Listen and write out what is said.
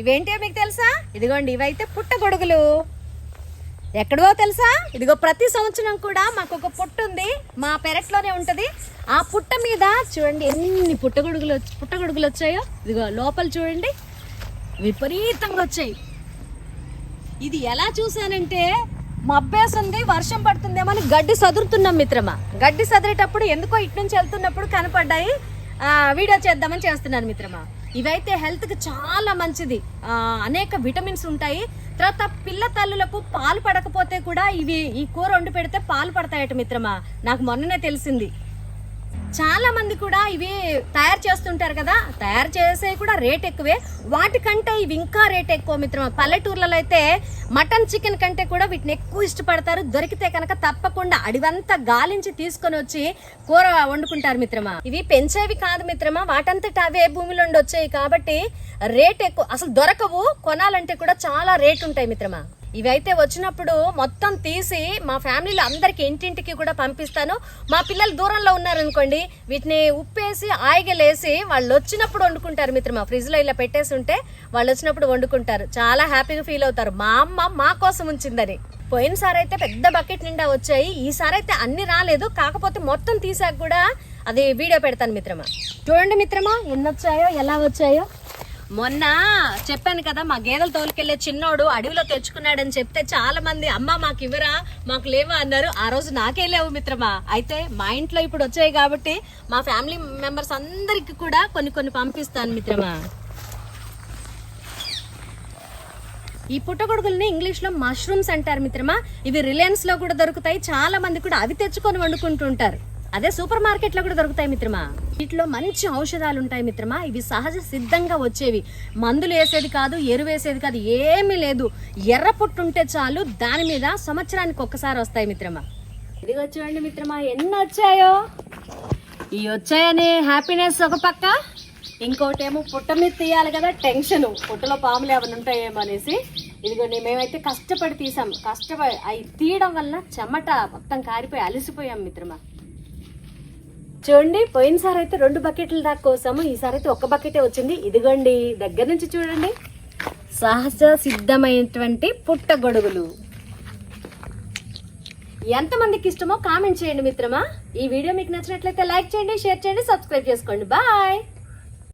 ఇవేంటో మీకు తెలుసా? ఇదిగోండి ఇవైతే పుట్టగొడుగులు ఎక్కడో తెలుసా? ఇదిగో ప్రతి సంవత్సరం కూడా మాకు ఒక పుట్ట ఉంది. మా పెరట్లోనే ఉంటుంది. ఆ పుట్ట మీద చూడండి ఎన్ని పుట్టగొడుగులు పుట్టగొడుగులు వచ్చాయో. ఇదిగో లోపల చూడండి విపరీతంగా వచ్చాయి. ఇది ఎలా చూసానంటే మబ్బేసింది వర్షం పడుతుందేమో అని గడ్డి సదురుతున్నాం మిత్రమా. గడ్డి సదిరేటప్పుడు ఎందుకో ఇటు నుంచి వెళ్తున్నప్పుడు కనపడ్డాయి. వీడియో చేద్దామని చేస్తున్నాను మిత్రమా. ఇవైతే హెల్త్కి చాలా మంచిది. అనేక విటమిన్స్ ఉంటాయి. తర్వాత పిల్ల తల్లులకు పాలు పడకపోతే కూడా ఇవి ఈ కూర వండి పెడితే పాలు పడతాయట మిత్రమా? నాకు మొన్ననే తెలిసింది. చాలా మంది కూడా ఇవి తయారు చేస్తుంటారు కదా తయారు చేసే కూడా రేట్ ఎక్కువే. వాటికంటే ఇవి ఇంకా రేట్ ఎక్కువ మిత్రమా. పల్లెటూర్లలో అయితే మటన్ చికెన్ కంటే కూడా వీటిని ఎక్కువ ఇష్టపడతారు. దొరికితే కనుక తప్పకుండా అడివంతా గాలించి తీసుకొని వచ్చి కూర వండుకుంటారు మిత్రమా. ఇవి పెంచేవి కాదు మిత్రమా. వాటంతట అవే భూమిలో నుండి వచ్చాయి కాబట్టి రేట్ ఎక్కువ. అసలు దొరకవు కొనాలంటే కూడా చాలా రేట్ ఉంటాయి మిత్రమా. ఇవైతే వచ్చినప్పుడు మొత్తం తీసి మా ఫ్యామిలీలో అందరికి ఇంటింటికి కూడా పంపిస్తాను. మా పిల్లలు దూరంలో ఉన్నారనుకోండి వీటిని ఉప్పేసి ఆయిగలేసి వాళ్ళు వచ్చినప్పుడు వండుకుంటారు మిత్రమా ఫ్రిడ్జ్లో ఇలా పెట్టేసి ఉంటే వాళ్ళు వచ్చినప్పుడు వండుకుంటారు. చాలా హ్యాపీగా ఫీల్ అవుతారు. మా అమ్మ మా కోసం ఉంచిందని. పోయినసారి అయితే పెద్ద బకెట్ నిండా వచ్చాయి. ఈసారి అయితే అన్ని రాలేదు. కాకపోతే మొత్తం తీసాక కూడా అది వీడియో పెడతాను మిత్రమా. చూడండి మిత్రమా ఎన్ని వచ్చాయో ఎలా వచ్చాయో. మొన్న చెప్పాను కదా మా గేదెలు తోలుకెళ్ళే చిన్నోడు అడవిలో తెచ్చుకున్నాడని చెప్తే చాలా మంది అమ్మ మాకు ఇవ్వరా మాకు లేవా అన్నారు. ఆ రోజు నాకే లేవు మిత్రమా. అయితే మా ఇంట్లో ఇప్పుడు వచ్చాయి కాబట్టి మా ఫ్యామిలీ మెంబర్స్ అందరికి కూడా కొన్ని కొన్ని పంపిస్తాను మిత్రమా. ఈ పుట్టగొడుగుల్ని ఇంగ్లీష్లో మష్రూమ్స్ అంటారు మిత్రమా. ఇవి రిలయన్స్లో కూడా దొరుకుతాయి. చాలా మంది కూడా అవి తెచ్చుకొని వండుకుంటుంటారు. అదే సూపర్ మార్కెట్లో కూడా దొరుకుతాయి మిత్రమా? వీటిలో మంచి ఔషధాలు ఉంటాయి మిత్రమా. ఇవి సహజ సిద్ధంగా వచ్చేవి. మందులు వేసేది కాదు ఎరువు వేసేది కాదు ఏమీ లేదు. ఎర్ర పొట్టు ఉంటే చాలు దాని మీద సంవత్సరానికి ఒక్కసారి వస్తాయి మిత్రమా. ఇదిగో చూడండి మిత్రమా ఎన్ని వచ్చాయో. ఈ వచ్చాయని హ్యాపీనెస్ ఒక పక్క. ఇంకోటి ఏమో పుట్ట మీద తీయాలి కదా టెన్షన్. పుట్టలో పాములు ఏమైనా ఉంటాయేమో అనేసి. ఇదిగోండి మేమైతే కష్టపడి తీసాం. కష్టపడి అవి తీయడం వల్ల చెమట మొత్తం కారిపోయి అలసిపోయాం మిత్రమా. చూడండి పోయినసారి అయితే రెండు బకెట్లు దాకా కోసాము. ఈసారి అయితే ఒక్క బకెటే వచ్చింది. ఇదిగోండి దగ్గర నుంచి చూడండి. సహజ సిద్ధమైనటువంటి పుట్టగొడుగులు ఎంతమందికి ఇష్టమో కామెంట్ చేయండి మిత్రమా. ఈ వీడియో మీకు నచ్చినట్లయితే లైక్ చేయండి షేర్ చేయండి సబ్స్క్రైబ్ చేసుకోండి. బాయ్!